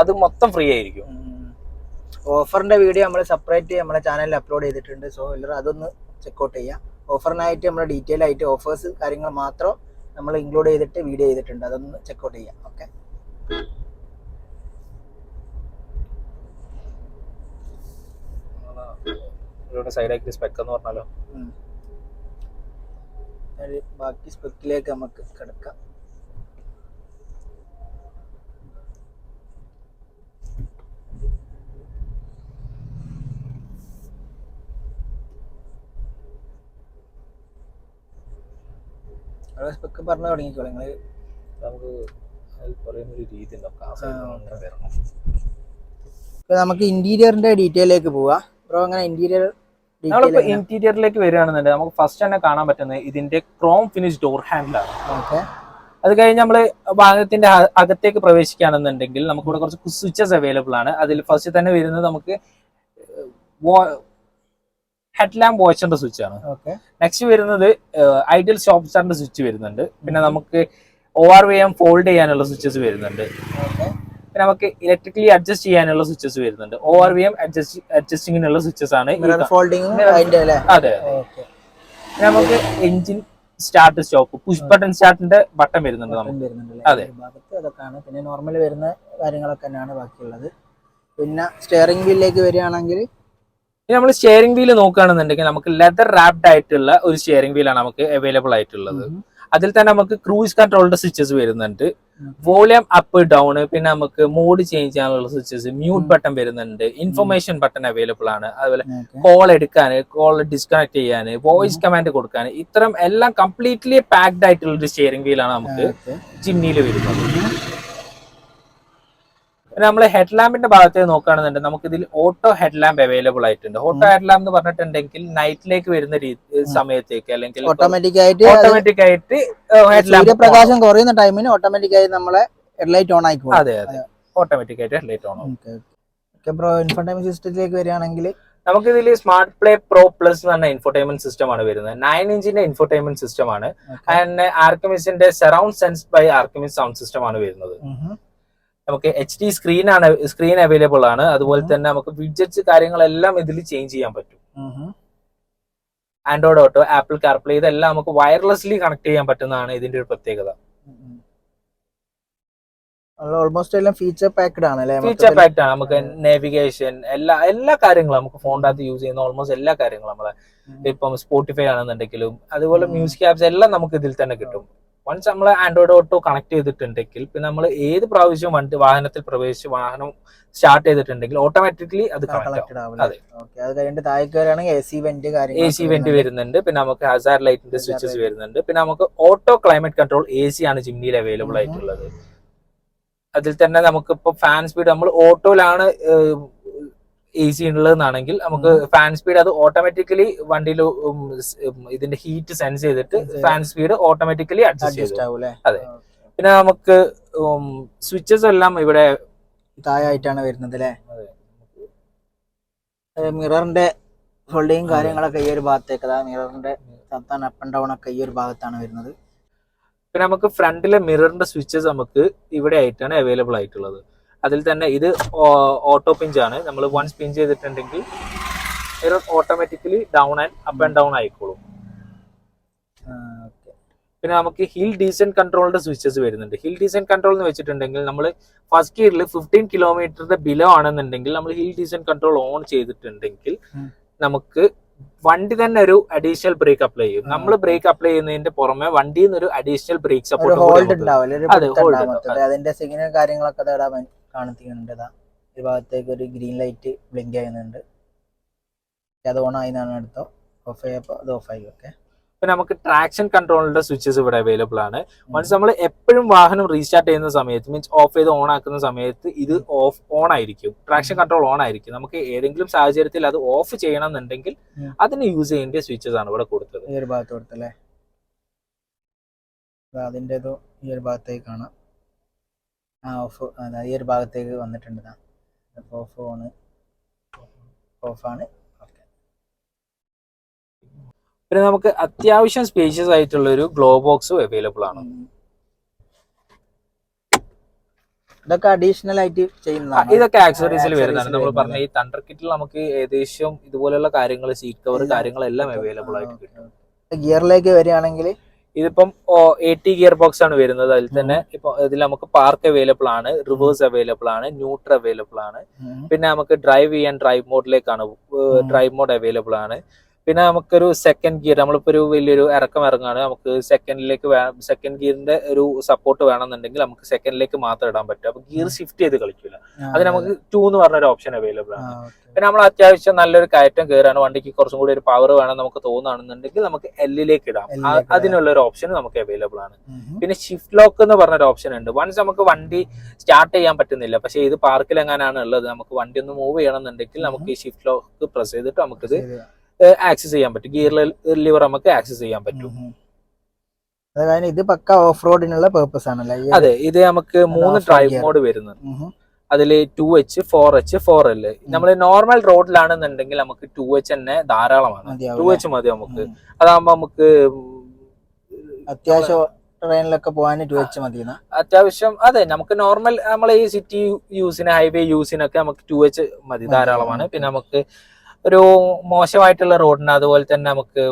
അത് മൊത്തം ഫ്രീ ആയിരിക്കും. ഓഫറിന്റെ വീഡിയോ നമ്മൾ സെപ്പറേറ്റ് നമ്മുടെ ചാനലിൽ അപ്ലോഡ് ചെയ്തിട്ടുണ്ട്. സോ എല്ലാവരും അതൊന്ന് ചെക്കൗട്ട് ചെയ്യാം. ഓഫറിനായിട്ട് നമ്മുടെ ഡീറ്റെയിൽ ആയിട്ട് ഓഫേഴ്സ് കാര്യങ്ങൾ മാത്രം നമ്മൾ ഇൻക്ലൂഡ് ചെയ്തിട്ട് വീഡിയോ ചെയ്തിട്ടുണ്ട്. അതൊന്ന് ചെക്കൗട്ട് ചെയ്യാം. ഓക്കെ സൈഡാക്കി സ്പെക്ക് എന്ന് പറഞ്ഞാലോ? ബാക്കി സ്പെക്കിലേക്ക് നമുക്ക് കിടക്കാം. സ്പെക്ക് പറഞ്ഞു തുടങ്ങിക്കോളെ നിങ്ങൾ? നമുക്ക് രീതി ഉണ്ടാവും നമുക്ക് ഇന്റീരിയറിന്റെ ഡീറ്റെയിലേക്ക് പോവാം. ബ്രോ അങ്ങനെ ഇന്റീരിയർ നമ്മളിപ്പോ ഇന്റീരിയറിലേക്ക് വരികയാണെന്നുണ്ടെങ്കിൽ നമുക്ക് ഫസ്റ്റ് തന്നെ കാണാൻ പറ്റുന്നത് ഇതിന്റെ ക്രോം ഫിനിഷ് ഡോർ ഹാൻഡിൽ ആണ്. ഓക്കെ. അത് കഴിഞ്ഞ് നമ്മൾ വാഹനത്തിന്റെ അകത്തേക്ക് പ്രവേശിക്കുകയാണെന്നുണ്ടെങ്കിൽ നമുക്ക് ഇവിടെ കുറച്ച് സ്വിച്ചസ് അവൈലബിൾ ആണ്. അതിൽ ഫസ്റ്റ് തന്നെ വരുന്നത് നമുക്ക് ഹെഡ് ലാമ്പ് വാച്ചറിന്റെ സ്വിച്ച് ആണ്. നെക്സ്റ്റ് വരുന്നത് ഐഡിയൽ സ്റ്റോപ്പ് സ്റ്റാറിന്റെ സ്വിച്ച് വരുന്നുണ്ട്. പിന്നെ നമുക്ക് O R V M fold ചെയ്യാനുള്ള സ്വിച്ചസ് വരുന്നുണ്ട്. പിന്നെ നമുക്ക് ഇലക്ട്രിക്കലി അഡ്ജസ്റ്റ് ചെയ്യാനുള്ള സ്വിച്ചസ് വരുന്നുണ്ട്. O R V M adjust അഡ്ജസ്റ്റിങ്ങിനുള്ള switches ആണ് അതെ നമുക്ക് engine start stop push button സ്റ്റാർട്ടിന്റെ button വരുന്നുണ്ട് നമുക്ക്. അതെ. അതൊക്കെയാണ്. പിന്നെ നോർമൽ വരുന്ന കാര്യങ്ങളൊക്കെ തന്നെയാണ് ബാക്കിയുള്ളത്. പിന്നെ സ്റ്റിയറിംഗ് വീലിലേക്ക് വരികയാണെങ്കിൽ ഇനി നമ്മൾ സ്റ്റിയറിംഗ് വീൽ നോക്കുകയാണെന്നുണ്ടെങ്കിൽ നമുക്ക് ലെതർ റാപ്ഡ് ആയിട്ടുള്ള ഒരു സ്റ്റിയറിംഗ് വീലാണ് നമുക്ക് അവൈലബിൾ ആയിട്ടുള്ളത്. അതിൽ തന്നെ നമുക്ക് ക്രൂസ് കൺട്രോളിന്റെ സ്വിച്ചസ് വരുന്നുണ്ട്. വോളിയം അപ്പ് ഡൗൺ പിന്നെ നമുക്ക് മോഡ് ചേഞ്ച് ചെയ്യാനുള്ള സ്വിച്ചസ് മ്യൂട്ട് ബട്ടൺ വരുന്നുണ്ട്. ഇൻഫർമേഷൻ ബട്ടൺ അവൈലബിൾ ആണ്. അതുപോലെ കോൾ എടുക്കാൻ കോൾ ഡിസ്കണക്ട് ചെയ്യാൻ വോയിസ് കമാൻഡ് കൊടുക്കാൻ ഇത്തരം എല്ലാം കംപ്ലീറ്റ്ലി പാക്ഡ് ആയിട്ടുള്ള ഒരു സ്റ്റിയറിംഗ് വീലാണ് നമുക്ക് ജിമ്മിയിൽ വരുന്നത്. നമ്മൾ ഹെഡ് ലാമ്പിന്റെ ഭാഗത്ത് നോക്കുകയാണെന്നുണ്ടെങ്കിൽ നമുക്ക് ഇതിൽ ഓട്ടോ ഹെഡ് ലാമ്പ് അവൈലബിൾ ആയിട്ടുണ്ട് ഓട്ടോ ഹെഡ് ലാമ്പ് എന്ന് പറഞ്ഞിട്ടുണ്ടെങ്കിൽ നൈറ്റിലേക്ക് വരുന്ന സമയത്തേക്ക് അല്ലെങ്കിൽ ഓട്ടോമാറ്റിക് ആയിട്ട് ഓട്ടോമാറ്റിക് ആയിട്ട് ഹെഡ് ലാമ്പ് പ്രകാശം കുറയുന്ന ടൈമിന് ഓട്ടോമാറ്റിക് ആയി നമ്മളെ ഹെഡ്ലൈറ്റ് ഓൺ ആയിക്കോളും അതെ അതെ. ഓട്ടോമാറ്റിക് ആയിട്ട് ഹെഡ്ലൈറ്റ് ഓൺ ബ്രോ ഇൻഫോർട്ടൈൻമെന്റ് സിസ്റ്റത്തിലേക്ക് വരികയാണെങ്കിൽ നമുക്ക് ഇതിൽ സ്മാർട്ട് പ്ലേ പ്രോ പ്ലസ് എന്ന് പറഞ്ഞ ഇൻഫോർടൈൻമെന്റ് സിസ്റ്റം ആണ് വരുന്നത്. നയൻ ഇഞ്ചിന്റെ ഇൻഫോർടൈൻമെന്റ് സിസ്റ്റം ആണ്. And ആർക്കമിസിന്റെ surround sense by Arkamys sound system ആണ് വരുന്നത്. നമുക്ക് എച്ച് ഡി സ്ക്രീൻ ആണ് സ്ക്രീൻ അവൈലബിൾ ആണ്. അതുപോലെ തന്നെ നമുക്ക് വിഡ്ജറ്റ്സ് കാര്യങ്ങളെല്ലാം ഇതിൽ ചേഞ്ച് ചെയ്യാൻ പറ്റും. ആൻഡ്രോയിഡ് ഓട്ടോ ആപ്പിൾ കാർപ്ലേ ഇതെല്ലാം നമുക്ക് വയർലെസ്ലി കണക്ട് ചെയ്യാൻ പറ്റുന്നതാണ് ഇതിന്റെ ഒരു പ്രത്യേകത. ഓൾമോസ്റ്റ് എല്ലാം ഫീച്ചർ പാക്ഡ് ആണ് ഫീച്ചർ പാക്ഡ് ആണ്. നമുക്ക് നാവിഗേഷൻ എല്ലാ എല്ലാ കാര്യങ്ങളും നമുക്ക് ഫോണിനകത്ത് യൂസ് ചെയ്യുന്ന ഓൾമോസ്റ്റ് എല്ലാ കാര്യങ്ങളും നമ്മളെ ഇപ്പം സ്പോട്ടിഫൈ ആണെന്നുണ്ടെങ്കിലും അതുപോലെ മ്യൂസിക് ആപ്സ് എല്ലാം നമുക്ക് ഇതിൽ തന്നെ കിട്ടും. വൺസ് നമ്മൾ ആൻഡ്രോയിഡ് ഓട്ടോ കണക്ട് ചെയ്തിട്ടുണ്ടെങ്കിൽ പിന്നെ നമ്മൾ ഏത് പ്രാവശ്യം വണ്ടി വാഹനത്തിൽ പ്രവേശിച്ച് വാഹനം സ്റ്റാർട്ട് ചെയ്തിട്ടുണ്ടെങ്കിൽ ഓട്ടോമാറ്റിക്കലി അത് എ സി വെന്റ് വരുന്നുണ്ട്. പിന്നെ നമുക്ക് ഹസാർ ലൈറ്റിന്റെ സ്വിച്ചസ് വരുന്നുണ്ട്. പിന്നെ നമുക്ക് auto climate control A C ആണ് ജിമ്മിയിൽ അവൈലബിൾ ആയിട്ടുള്ളത്. അതിൽ തന്നെ നമുക്ക് ഇപ്പൊ ഫാൻ സ്പീഡ് നമ്മൾ ഓട്ടോയിലാണ് എ സി ഉള്ളതെന്നാണെങ്കിൽ നമുക്ക് ഫാൻ സ്പീഡ് അത് ഓട്ടോമാറ്റിക്കലി വണ്ടിയിൽ ഇതിന്റെ ഹീറ്റ് സെൻസ് ചെയ്തിട്ട് ഫാൻ സ്പീഡ് ഓട്ടോമാറ്റിക്കലി അഡ്ജസ്റ്റ് ആവും അതെ. പിന്നെ നമുക്ക് സ്വിച്ചസ് എല്ലാം ഇവിടെ താഴായിട്ടാണ് വരുന്നത് അല്ലേ. മിററിന്റെ ഫോൾഡിങ് കാര്യങ്ങളൊക്കെ ഈ ഒരു ഭാഗത്തേക്ക് അതായത് മിററിന്റെ സത്താൻ അപ്പ് ആൻഡ് ഡൗൺ ഒക്കെ ഈ ഒരു ഭാഗത്താണ് വരുന്നത്. പിന്നെ നമുക്ക് ഫ്രണ്ടിലെ മിററിന്റെ സ്വിച്ചസ് നമുക്ക് ഇവിടെ ആയിട്ടാണ് അവൈലബിൾ ആയിട്ടുള്ളത്. അതിൽ തന്നെ ഇത് ഓട്ടോ പിഞ്ച് ആണ്. നമ്മൾ വൺസ് പിഞ്ച് ചെയ്തിട്ടുണ്ടെങ്കിൽ mirror automatically down and up and down ആയിക്കോളും. പിന്നെ നമുക്ക് ഹിൽ ഡീസൻ കൺട്രോളിന്റെ സ്വിച്ചസ് വരുന്നുണ്ട്. ഹിൽ ഡീസൻ കൺട്രോൾ എന്ന് വെച്ചിട്ടുണ്ടെങ്കിൽ നമ്മൾ ഫസ്റ്റ് ഗിയറിൽ ഫിഫ്റ്റീൻ കിലോമീറ്ററിന്റെ ബിലോ ആണെന്നുണ്ടെങ്കിൽ നമ്മൾ ഹിൽ ഡീസൻ കൺട്രോൾ ഓൺ ചെയ്തിട്ടുണ്ടെങ്കിൽ നമുക്ക് വണ്ടി തന്നെ ഒരു അഡീഷണൽ ബ്രേക്ക് അപ്ലൈ ചെയ്യും. നമ്മൾ ബ്രേക്ക് അപ്ലൈ ചെയ്യുന്നതിന്റെ പുറമെ വണ്ടിയിൽ നിന്ന് ഒരു അഡീഷണൽ ബ്രേക്ക് സപ്പോർട്ട് ഹോൾഡ് ഉണ്ടാവില്ല. അതിന്റെ സിഗ്നൽ കാര്യങ്ങളൊക്കെ കാണിക്കുന്നുണ്ട് ഇതാ ഒരു ഭാഗത്തേക്ക് ഒരു ഗ്രീൻ ലൈറ്റ് ബ്ലിങ്ക് ചെയ്യുന്നുണ്ട് അത് ഓൺ ആയി എന്നാണ് എടുത്തോ ഓഫ് ആയപ്പോൾ അത് ഓഫ് ആയി ഓക്കെ ഇപ്പൊ നമുക്ക് ട്രാക്ഷൻ കൺട്രോളിന്റെ സ്വിച്ചസ് ഇവിടെ അവൈലബിൾ ആണ്. വൺസ് നമ്മൾ എപ്പോഴും വാഹനം റീസ്റ്റാർട്ട് ചെയ്യുന്ന സമയത്ത് മീൻസ് ഓഫ് ചെയ്ത് ഓൺ ആക്കുന്ന സമയത്ത് ഇത് ഓഫ് ഓൺ ആയിരിക്കും. ട്രാക്ഷൻ കൺട്രോൾ ഓൺ ആയിരിക്കും. നമുക്ക് ഏതെങ്കിലും സാഹചര്യത്തിൽ അത് ഓഫ് ചെയ്യണം എന്നുണ്ടെങ്കിൽ അതിന് യൂസ് ചെയ്യേണ്ട സ്വിച്ചസ് ആണ് ഇവിടെ കൊടുത്തത്. ഈ ഒരു ഭാഗത്ത് കൊടുത്തല്ലേ? അതിന്റെ ഈ ഒരു ഭാഗത്തേക്ക് കാണാം. ഓഫ് ഈ ഒരു ഭാഗത്തേക്ക് വന്നിട്ടുണ്ട് അപ്പോൾ ഓഫ് ഓണ് ഓഫാണ് ഓക്കെ പിന്നെ നമുക്ക് അത്യാവശ്യം സ്പേഷ്യസ് ആയിട്ടുള്ള ഒരു ഗ്ലോ ബോക്സും അവൈലബിൾ ആണ് ഇതൊക്കെ അഡീഷണൽ ആയിട്ട് ചെയ്യുന്നതാണ്. ഇതൊക്കെ ആക്സറീസിൽ വരുന്നതാണ്. നമ്മൾ പറഞ്ഞ ഈ തണ്ടർ കിറ്റിൽ നമുക്ക് ഏകദേശം ഇതുപോലെയുള്ള കാര്യങ്ങൾ സീറ്റ് കവർ കാര്യങ്ങളെല്ലാം അവൈലബിൾ ആയിട്ട് കിട്ടും. ഗിയറിലേക്ക് വരികയാണെങ്കിൽ ഇതിപ്പം എയ്റ്റി ഗിയർ ബോക്സ് ആണ് വരുന്നത്. അതിൽ തന്നെ ഇപ്പൊ ഇതിൽ നമുക്ക് പാർക്ക് അവൈലബിൾ ആണ് റിവേഴ്സ് അവൈലബിൾ ആണ് ന്യൂട്രൽ അവൈലബിൾ ആണ്. പിന്നെ നമുക്ക് ഡ്രൈവ് ചെയ്യാൻ ഡ്രൈവ് മോഡിലേക്കാണ് ഡ്രൈവ് മോഡ് അവൈലബിൾ ആണ്. പിന്നെ നമുക്കൊരു സെക്കൻഡ് ഗിയർ നമ്മളിപ്പോ ഒരു വലിയൊരു ഇറക്കം ഇറങ്ങാണ് നമുക്ക് സെക്കൻഡിലേക്ക് സെക്കൻഡ് ഗിയറിന്റെ ഒരു സപ്പോർട്ട് വേണമെന്നുണ്ടെങ്കിൽ നമുക്ക് സെക്കൻഡിലേക്ക് മാത്രം ഇടാൻ പറ്റും. അപ്പൊ ഗിയർ ഷിഫ്റ്റ് ചെയ്ത് കളിക്കില്ല അത് നമുക്ക് ടൂ എന്ന് പറഞ്ഞ ഒരു ഓപ്ഷൻ അവൈലബിൾ ആണ് പിന്നെ നമ്മൾ അത്യാവശ്യം നല്ലൊരു കയറ്റം കയറാണ് വണ്ടിക്ക് കുറച്ചും കൂടി ഒരു പവർ വേണം നമുക്ക് തോന്നുകയാണെന്നുണ്ടെങ്കിൽ നമുക്ക് എല്ലിലേക്ക് ഇടാം. അതിനുള്ള ഒരു ഓപ്ഷൻ നമുക്ക് അവൈലബിൾ ആണ്. പിന്നെ ഷിഫ്റ്റ് ലോക്ക് എന്ന് പറഞ്ഞ ഒരു ഓപ്ഷൻ ഉണ്ട്. വൺസ് നമുക്ക് വണ്ടി സ്റ്റാർട്ട് ചെയ്യാൻ പറ്റുന്നില്ല. പക്ഷേ ഇത് പാർക്കിൽ എങ്ങാനാണ് ഉള്ളത്? നമുക്ക് വണ്ടി ഒന്ന് മൂവ് ചെയ്യണമെന്നുണ്ടെങ്കിൽ നമുക്ക് ഈ ഷിഫ്റ്റ് ലോക്ക് പ്രസ് ചെയ്തിട്ട് നമുക്കിത് ആക്സസ് ചെയ്യാൻ പറ്റും. ഗിയർ ലിവർ നമുക്ക് ആക്സസ് ചെയ്യാൻ പറ്റും. ഇത് പക്ക ഓഫ് റോഡിനുള്ള പേർപ്പസ് ആണല്ലേ അതെ ഇത് നമുക്ക് മൂന്ന് ഡ്രൈവ് മോഡ് വരുന്നത്. അതിൽ two H four H four L നമ്മൾ നോർമൽ റോഡിലാണെന്നുണ്ടെങ്കിൽ നമുക്ക് ടു എച്ച് തന്നെ ധാരാളമാണ്. ടു എച്ച് മതി നമുക്ക്. അതാകുമ്പോ നമുക്ക് അത്യാവശ്യം ട്രെയിനിലൊക്കെ പോകാൻ ടു എച്ച് മതി അത്യാവശ്യം അതെ നമുക്ക് നോർമൽ നമ്മളെ ഈ സിറ്റി യൂസിന് ഹൈവേ യൂസിനൊക്കെ നമുക്ക് ടു എച്ച് മതി, ധാരാളമാണ്. പിന്നെ നമുക്ക് ഒരു മോശമായിട്ടുള്ള റോഡിന് അതുപോലെ തന്നെ നമുക്ക്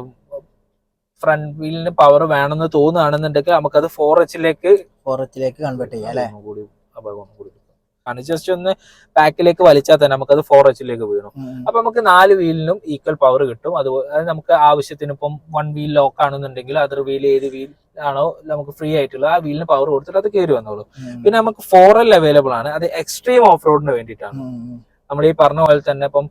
ഫ്രണ്ട് വീലിന് പവർ വേണമെന്ന് തോന്നുകയാണെന്നുണ്ടെങ്കിൽ നമുക്കത് ഫോർ എച്ചിലേക്ക് ഫോർ എച്ചിലേക്ക് കൺവേർട്ട് ചെയ്യാം അല്ലേ കാരണം ജസ്റ്റ് ഒന്ന് ബാക്കിലേക്ക് വലിച്ചാൽ തന്നെ നമുക്കത് ഫോർ എച്ചിലേക്ക് വീണു. അപ്പൊ നമുക്ക് നാല് വീലിനും ഈക്വൽ പവർ കിട്ടും. അതുപോലെ നമുക്ക് ആവശ്യത്തിന് ഇപ്പം വൺ വീൽ ലോക്ക് ആണെന്നുണ്ടെങ്കിൽ അതർ വീൽ ഏത് വീൽ ആണോ നമുക്ക് ഫ്രീ ആയിട്ടുള്ള ആ വീലിന് പവർ കൊടുത്തിട്ട് അത് കയറി വന്നോളൂ. പിന്നെ നമുക്ക് ഫോർ എൽ അവൈലബിൾ ആണ്. അത് എക്സ്ട്രീം ഓഫ് റോഡിന് വേണ്ടിയിട്ടാണ്. നമ്മൾ ഈ പറഞ്ഞ പോലെ തന്നെ ഇപ്പം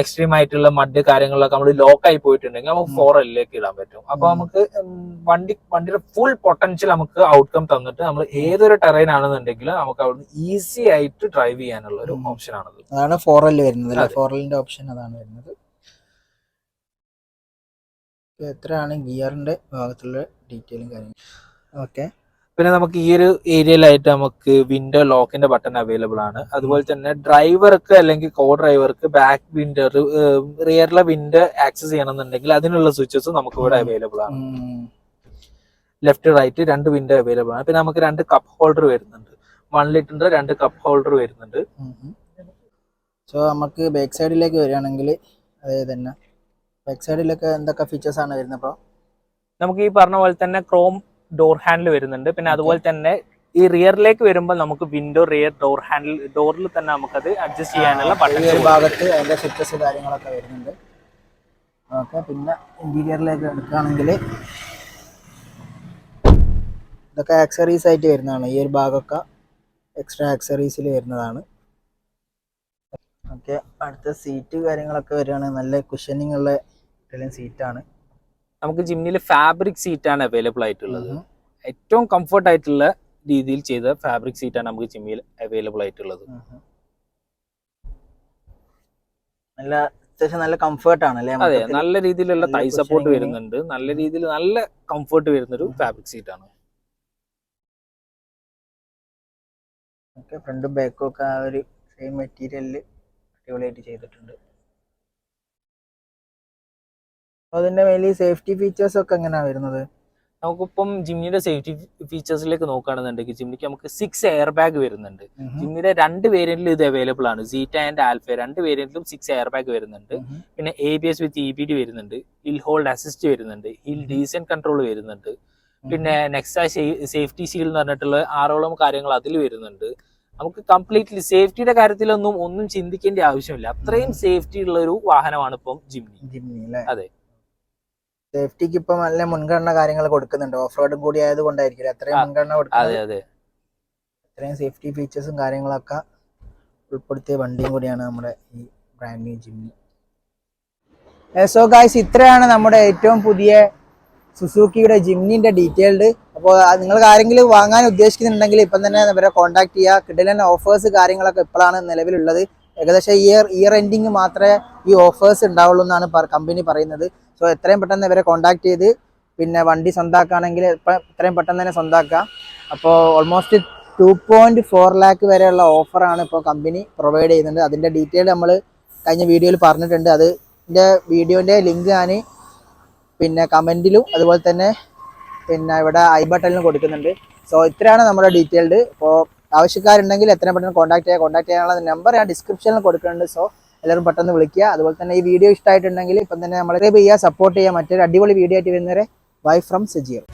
എക്സ്ട്രീം ആയിട്ടുള്ള മഡ് കാര്യങ്ങളിലൊക്കെ നമ്മൾ ലോക്ക് ആയി പോയിട്ടുണ്ടെങ്കിൽ നമുക്ക്. ഫോർ എല്ലിലേക്ക് ഇടാൻ പറ്റും. അപ്പൊ നമുക്ക് വണ്ടി വണ്ടിയുടെ ഫുൾ പൊട്ടൻഷ്യൽ നമുക്ക് ഔട്ട്കം തന്നിട്ട് നമ്മൾ ഏതൊരു ടെറൈൻ ആണെന്നുണ്ടെങ്കിലും നമുക്ക് അവിടുന്ന് ഈസി ആയിട്ട് ഡ്രൈവ് ചെയ്യാനുള്ള ഒരു. ഓപ്ഷൻ ആണത്. അതാണ് ഫോർ ഫോറൽ വരുന്നത് ഫോർ എല്ലിന്റെ ഓപ്ഷൻ അതാണ് വരുന്നത്. എത്രയാണ് ഗിയറിന്റെ ഭാഗത്തുള്ള ഡീറ്റെയിലും കാര്യങ്ങളും? ഓക്കെ പിന്നെ നമുക്ക് ഈ ഒരു ഏരിയയിലായിട്ട് നമുക്ക് വിൻഡോ ലോക്കിന്റെ ബട്ടൺ അവൈലബിൾ ആണ്. അതുപോലെ തന്നെ ഡ്രൈവർക്ക് അല്ലെങ്കിൽ കോ ഡ്രൈവർക്ക് ബാക്ക് വിൻഡോ റിയറിലെ വിൻഡോ ആക്സസ് ചെയ്യണമെന്നുണ്ടെങ്കിൽ അതിനുള്ള സ്വിച്ചസ് നമുക്ക് ഇവിടെ അവൈലബിൾ ആണ്. ലെഫ്റ്റ് റൈറ്റ് രണ്ട് വിൻഡോ അവൈലബിൾ ആണ്. പിന്നെ നമുക്ക് രണ്ട് കപ്പ് ഹോൾഡർ വരുന്നുണ്ട്. വൺ ലിറ്ററിന്റെ രണ്ട് കപ്പ് ഹോൾഡർ വരുന്നുണ്ട്. സോ നമുക്ക് ബാക്ക് സൈഡിലേക്ക് വരികയാണെങ്കിൽ അതേ തന്നെ ബാക്ക് സൈഡിലൊക്കെ എന്തൊക്കെ ഫീച്ചേഴ്സ് ആണ് വരുന്നത് അപ്പോൾ നമുക്ക് ഈ പറഞ്ഞ പോലെ തന്നെ ക്രോം ഡോർ ഹാൻഡിൽ വരുന്നുണ്ട്. പിന്നെ അതുപോലെ തന്നെ ഈ റിയറിലേക്ക് വരുമ്പോൾ നമുക്ക് വിൻഡോ റിയർ ഡോർ ഹാൻഡിൽ ഡോറിൽ തന്നെ നമുക്ക് അത് അഡ്ജസ്റ്റ് ചെയ്യാനുള്ള ബട്ടൺ ഭാഗത്ത് അതിന്റെ സ്വിച്ചസ് കാര്യങ്ങളൊക്കെ വരുന്നുണ്ട്. ഓക്കെ പിന്നെ ഇന്റീരിയറിലേക്ക് എടുക്കുകയാണെങ്കിൽ ഇതൊക്കെ ആക്സറീസ് ആയിട്ട് വരുന്നതാണ്. ഈ ഒരു ഭാഗമൊക്കെ എക്സ്ട്രാ ആക്സറീസിൽ വരുന്നതാണ്. ഓക്കെ അടുത്ത സീറ്റ് കാര്യങ്ങളൊക്കെ വരികയാണെങ്കിൽ നല്ല കുഷനിങ് ഉള്ള സീറ്റാണ് നമുക്ക് ജിമ്മിൽ ഫാബ്രിക് സീറ്റ് ആണ് അവൈലബിൾ ആയിട്ടുള്ളത്. ഏറ്റവും കംഫർട്ട് ആയിട്ടുള്ള രീതിയിൽ ചെയ്ത ഫാബ്രിക് സീറ്റ് ആണ് നമുക്ക് ജിമ്മിൽ അവൈലബിൾ ആയിട്ടുള്ളത്. നല്ല അത്യാവശ്യം നല്ല കംഫർട്ട് ആണ് അല്ലേ അതെ നല്ല രീതിയിലുള്ള തൈ സപ്പോർട്ട് വരുന്നുണ്ട്. നല്ല രീതിയിൽ നല്ല കംഫർട്ട് വരുന്ന ഒരു ഫാബ്രിക് സീറ്റ് ആണ്. ഫ്രണ്ടും ബാക്കും ഒക്കെ ആ ഒരു സെയിം മെറ്റീരിയലിൽ അടിപൊളിയായിട്ട് ചെയ്തിട്ടുണ്ട്. അപ്പൊ മെയിൻലി സേഫ്റ്റി ഫീച്ചേഴ്സ് ഒക്കെ എങ്ങനെയാണ് വരുന്നത്? നമുക്കിപ്പം ജിമ്മിയുടെ സേഫ്റ്റി ഫീച്ചേഴ്സിലേക്ക് നോക്കുകയാണെന്നുണ്ടെങ്കിൽ ജിമ്മിക്ക് നമുക്ക് സിക്സ് എയർ ബാഗ് വരുന്നുണ്ട് ജിമ്മിയുടെ രണ്ട് വേരിയന്റിലും ഇത് അവൈലബിൾ ആണ്. സീറ്റ ആൻഡ് ആൽഫ രണ്ട് വേരിയന്റിലും സിക്സ് എയർ ബാഗ് വരുന്നുണ്ട് പിന്നെ A B S with E B D വരുന്നുണ്ട്. ഹിൽ ഹോൾഡ് അസിസ്റ്റ് വരുന്നുണ്ട്. ഹിൽ ഡീസൻ കൺട്രോൾ വരുന്നുണ്ട്. പിന്നെ നെക്സ്റ്റ് സേഫ്റ്റി സീൽ എന്ന് പറഞ്ഞിട്ടുള്ള ആറോളം കാര്യങ്ങൾ അതിൽ വരുന്നുണ്ട്. നമുക്ക് കംപ്ലീറ്റ്ലി സേഫ്റ്റിയുടെ കാര്യത്തിലൊന്നും ഒന്നും ചിന്തിക്കേണ്ട ആവശ്യമില്ല. അത്രയും സേഫ്റ്റി ഉള്ള ഒരു വാഹനമാണ് ഇപ്പം അല്ലേ? അതെ. സേഫ്റ്റിക്ക് ഇപ്പൊ നല്ല മുൻഗണന കാര്യങ്ങൾ കൊടുക്കുന്നുണ്ട്. ഓഫ് റോഡും കൂടി ആയത് കൊണ്ടായിരിക്കും അത്രയും മുൻഗണന കൊടുക്കുന്നത്? അതെ അത്രയും സേഫ്റ്റി ഫീച്ചേഴ്സും കാര്യങ്ങളൊക്കെ ഉൾപ്പെടുത്തിയ വണ്ടിയും കൂടിയാണ് നമ്മുടെ ഈ brand new Jimny so guys ഇത്രയാണ് നമ്മുടെ ഏറ്റവും പുതിയ സുസൂക്കിയുടെ ജിമ്മിന്റെ ഡീറ്റെയിൽഡ് അപ്പോൾ നിങ്ങൾക്ക് ആരെങ്കിലും വാങ്ങാൻ ഉദ്ദേശിക്കുന്നുണ്ടെങ്കിൽ ഇപ്പം തന്നെ ഇവരെ കോൺടാക്ട് ചെയ്യുക. കിടലൻ ഓഫേഴ്സ് കാര്യങ്ങളൊക്കെ ഇപ്പോഴാണ് നിലവിലുള്ളത്. ഏകദേശം ഇയർ ഇയർ എൻഡിങ് മാത്രമേ ഈ ഓഫേഴ്സ് ഉണ്ടാവുള്ളൂ എന്നാണ് കമ്പനി പറയുന്നത്. സോ എത്രയും പെട്ടെന്ന് ഇവരെ കോൺടാക്ട് ചെയ്ത് പിന്നെ വണ്ടി സ്വന്താക്കുകയാണെങ്കിൽ ഇപ്പം എത്രയും പെട്ടെന്ന് തന്നെ സ്വന്താക്കാം അപ്പോൾ almost two point four lakh വരെയുള്ള ഓഫറാണ് ഇപ്പോൾ കമ്പനി പ്രൊവൈഡ് ചെയ്യുന്നത്. അതിന്റെ ഡീറ്റെയിൽ നമ്മൾ കഴിഞ്ഞ വീഡിയോയിൽ പറഞ്ഞിട്ടുണ്ട്. അതിന്റെ വീഡിയോന്റെ ലിങ്ക് ഞാൻ പിന്നെ കമന്റിലും അതുപോലെ തന്നെ പിന്നെ ഇവിടെ ഐ ബട്ടണിലും കൊടുക്കുന്നുണ്ട്. സോ ഇത്രയാണ് നമ്മുടെ ഡീറ്റെയിൽഡ് അപ്പോൾ ആവശ്യക്കാരുണ്ടെങ്കിൽ എത്രയും പെട്ടെന്ന് കോൺടാക്ട് ചെയ്യുക കോൺടാക്ട് ചെയ്യാനുള്ള നമ്പർ ഞാൻ ഡിസ്ക്രിപ്ഷനിൽ കൊടുക്കുന്നുണ്ട്. സോ എല്ലാവരും പെട്ടെന്ന് വിളിക്കുക. അതുപോലെ തന്നെ ഈ വീഡിയോ ഇഷ്ടമായിട്ടുണ്ടെങ്കിൽ ഇപ്പം തന്നെ നമ്മൾ ചെയ്യുക സപ്പോർട്ട് ചെയ്യുക മറ്റൊരു അടിപൊളി വീഡിയോ ആയിട്ട് വരുന്നവരെ വൈ ഫ്രം സജീവ്.